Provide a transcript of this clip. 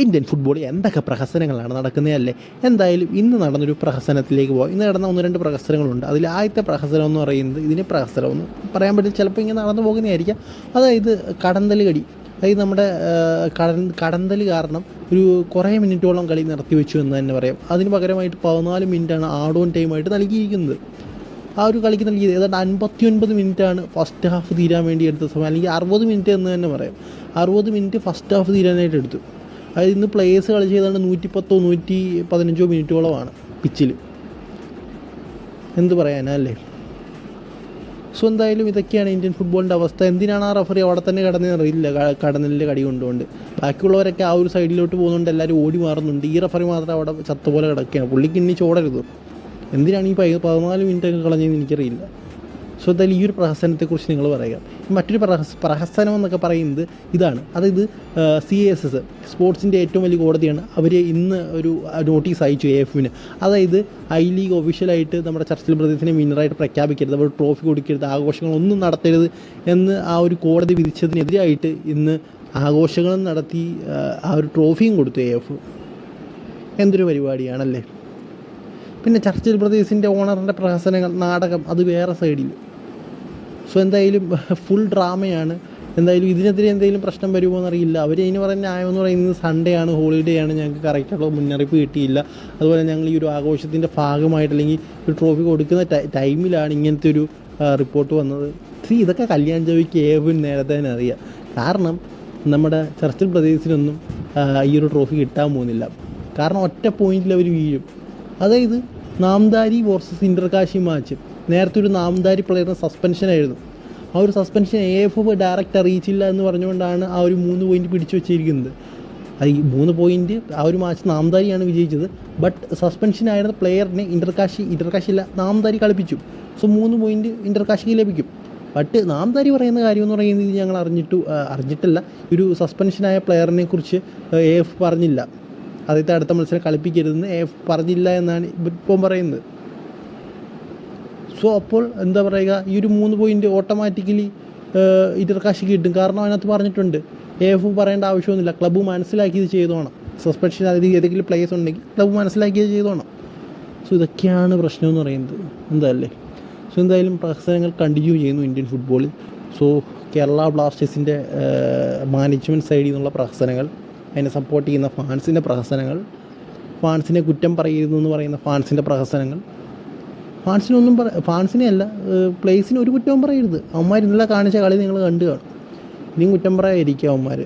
Indian ഫുട്ബോളിൽ എന്തൊക്കെ പ്രഹസനങ്ങളാണ് നടക്കുന്നത് അല്ലേ? എന്തായാലും ഇന്ന് നടന്നൊരു പ്രഹസനത്തിലേക്ക് പോകാം ഇന്ന് നടന്ന ഒന്ന് രണ്ട് പ്രഹസനങ്ങളുണ്ട്. അതിൽ ആദ്യത്തെ പ്രഹസനം എന്ന് പറയുന്നത് ഇതിന് പ്രഹസനം എന്ന് പറയാൻ പറ്റില്ല. ചിലപ്പോൾ ഇങ്ങനെ നടന്നു പോകുന്നതായിരിക്കാം. അതായത് കടന്തൽ കടി അതായത് നമ്മുടെ കട കടന്തൽ കാരണം ഒരു കുറേ മിനിറ്റോളം കളി നിർത്തി വെച്ചു എന്ന് തന്നെ പറയാം. അതിന് പകരമായിട്ട് പതിനാല് മിനിറ്റാണ് ഓൺ ടൈമായിട്ട് നൽകിയിരിക്കുന്നത്. ആ ഒരു കളിക്ക് നൽകിയത് ഏതാണ്ട് അൻപത്തി ഒൻപത് മിനിറ്റാണ് ഫസ്റ്റ് ഹാഫ് തീരാൻ വേണ്ടി എടുത്ത സമയം. അല്ലെങ്കിൽ അറുപത് മിനിറ്റ് എന്ന് തന്നെ പറയാം. അറുപത് മിനിറ്റ് ഫസ്റ്റ് ഹാഫ് തീരാനായിട്ട് എടുത്തു. അതായത് ഇന്ന് പ്ലേയേഴ്സ് കളിച്ച് ഏതാണ്ട് നൂറ്റിപ്പത്തോ നൂറ്റി പതിനഞ്ചോ മിനിറ്റോളമാണ് പിച്ചിൽ എന്ത് പറയാനല്ലേ സോ എന്തായാലും ഇതൊക്കെയാണ് ഇന്ത്യൻ ഫുട്ബോളിന്റെ അവസ്ഥ. എന്തിനാണ് ആ റഫറി അവിടെ തന്നെ കിടന്നതെന്ന് അറിയില്ല. കടന്നലിന്റെ കടി കൊണ്ടുകൊണ്ട്. ബാക്കിയുള്ളവരൊക്കെ ആ ഒരു സൈഡിലോട്ട് പോകുന്നുണ്ട് എല്ലാവരും ഓടി മാറുന്നുണ്ട്. ഈ റഫറി മാത്രം അവിടെ ചത്ത പോലെ കിടക്കുകയാണ്. പുള്ളിക്ക് ഇനി ചോടരുത്. എന്തിനാണ് ഈ പതിനാല് മിനിറ്റൊക്കെ കളഞ്ഞതെന്ന് എനിക്കറിയില്ല. സോ എന്തായാലും ഈ ഒരു പ്രഹസനത്തെക്കുറിച്ച് നിങ്ങൾ പറയുക. മറ്റൊരു പ്രഹസ പ്രഹസനം എന്നൊക്കെ പറയുന്നത് ഇതാണ്. അതായത് സി എസ് എസ് സ്പോർട്സിന്റെ ഏറ്റവും വലിയ കോടതിയാണ് അവർ ഇന്ന് ഒരു നോട്ടീസ് അയച്ചു എ എഫിന് അതായത് ഐ ലീഗ് ഒഫീഷ്യലായിട്ട് നമ്മുടെ ചർച്ചിൽ പ്രദേശത്തിനെ വിന്നറായിട്ട് പ്രഖ്യാപിക്കരുത്. അവർ ട്രോഫി കൊടുക്കരുത്. ആഘോഷങ്ങളൊന്നും നടത്തരുത് എന്ന് ആ ഒരു കോടതി വിധിച്ചതിനെതിരായിട്ട് ഇന്ന് ആഘോഷങ്ങളും നടത്തി ആ, ഒരു ട്രോഫിയും കൊടുത്തു എ എഫ് എന്തൊരു പരിപാടിയാണല്ലേ? പിന്നെ ചർച്ചിൽ ബ്രദേഴ്സിന്റെ ഓണറിന്റെ പ്രഹസനങ്ങൾ നാടകം അത് വേറെ സൈഡിൽ സോ എന്തായാലും ഫുൾ ഡ്രാമയാണ് എന്തായാലും ഇതിനെതിരെ എന്തെങ്കിലും പ്രശ്നം വരുമോ എന്നറിയില്ല. അവർ അതിന് പറഞ്ഞ ന്യായം എന്ന് പറയുന്നത് സൺഡേ ആണ് ഹോളിഡേ ആണ്. ഞങ്ങൾക്ക് കറക്റ്റായിട്ടുള്ള മുന്നറിയിപ്പ് കിട്ടിയില്ല. അതുപോലെ ഞങ്ങൾ ഈ ഒരു ആഘോഷത്തിന്റെ ഭാഗമായിട്ട് അല്ലെങ്കിൽ ഒരു ട്രോഫി കൊടുക്കുന്ന ടൈമിലാണ് ഇങ്ങനത്തെ ഒരു റിപ്പോർട്ട് വന്നത്. സി ഇതൊക്കെ കല്യാൺ ജോയിക്ക് ഏവൻ നേരത്തെ തന്നെ അറിയാം. കാരണം നമ്മുടെ ചർച്ചിൽ പ്രദേശത്തിനൊന്നും ഈ ഒരു ട്രോഫി കിട്ടാൻ പോകുന്നില്ല. കാരണം ഒറ്റ പോയിന്റിൽ അവർ വീഴും. അതായത് നാംദാരി വേഴ്സസ് ഇന്റർകാശി മാച്ച് നേരത്തെ ഒരു നാംദാരി പ്ലെയറിന് സസ്പെൻഷൻ ആയിരുന്നു. ആ ഒരു സസ്പെൻഷൻ എ എഫ് ഡയറക്റ്റ് അറിയിച്ചില്ല എന്ന് പറഞ്ഞുകൊണ്ടാണ് ആ ഒരു മൂന്ന് പോയിന്റ് പിടിച്ചു വെച്ചിരിക്കുന്നത്. ഈ മൂന്ന് പോയിന്റ് ആ ഒരു മാച്ച് നാംദാരിയാണ് വിജയിച്ചത്. ബട്ട് സസ്പെൻഷൻ ആയിരുന്ന പ്ലെയറിനെ ഇന്റർകാശി ഇന്റർകാശില്ല നാംദാരി കളിപ്പിച്ചു. സോ മൂന്ന് പോയിന്റ് ഇന്റർകാശിക്ക് ലഭിക്കും. ബട്ട് നാംദാരി പറയുന്ന കാര്യം എന്ന് പറയുന്നത് ഞങ്ങൾ അറിഞ്ഞിട്ടു അറിഞ്ഞിട്ടല്ല. ഒരു സസ്പെൻഷനായ പ്ലെയറിനെ കുറിച്ച് എ എഫ് പറഞ്ഞില്ല. അദ്ദേഹത്തെ അടുത്ത മത്സരം കളിപ്പിക്കരുതെന്ന് എ എഫ് പറഞ്ഞില്ല എന്നാണ് ഇപ്പം പറയുന്നത്. സോ അപ്പോൾ എന്താ പറയുക ഈ ഒരു മൂന്ന് പോയിന്റ് ഓട്ടോമാറ്റിക്കലി ഇടർക്കാശിക്ക് കിട്ടും. കാരണം അതിനകത്ത് പറഞ്ഞിട്ടുണ്ട് എ എഫ് പറയേണ്ട ആവശ്യമൊന്നുമില്ല. ക്ലബ്ബ് മനസ്സിലാക്കി ഇത് ചെയ്തോണം സസ്പെൻഷൻ അതായത് ഏതെങ്കിലും പ്ലേയേഴ്സ് ഉണ്ടെങ്കിൽ ക്ലബ്ബ് മനസ്സിലാക്കി ഇത് ചെയ്തോണം സോ ഇതൊക്കെയാണ് പ്രശ്നം എന്ന് പറയുന്നത്. എന്താല്ലേ? സോ എന്തായാലും പ്രഹസനങ്ങൾ കണ്ടിന്യൂ ചെയ്യുന്നു ഇന്ത്യൻ ഫുട്ബോളിൽ സോ കേരള ബ്ലാസ്റ്റേഴ്സിന്റെ മാനേജ്മെന്റ് സൈഡിൽ നിന്നുള്ള പ്രഹസനങ്ങൾ അതിനെ സപ്പോർട്ട് ചെയ്യുന്ന ഫാൻസിന്റെ പ്രഹസനങ്ങൾ ഫാൻസിനെ കുറ്റം പറയുന്നു എന്ന് പറയുന്ന ഫാൻസിന്റെ പ്രഹസനങ്ങൾ ഫാൻസിനൊന്നും പറ ഫാൻസിനെ അല്ല പ്ലേസിന് ഒരു കുറ്റവും പറയരുത്. അവന്മാർ ഇന്നലെ കാണിച്ച കളി നിങ്ങൾ കണ്ടു കാണും. ഇനിയും കുറ്റം പറയാതിരിക്കുക അവന്മാർ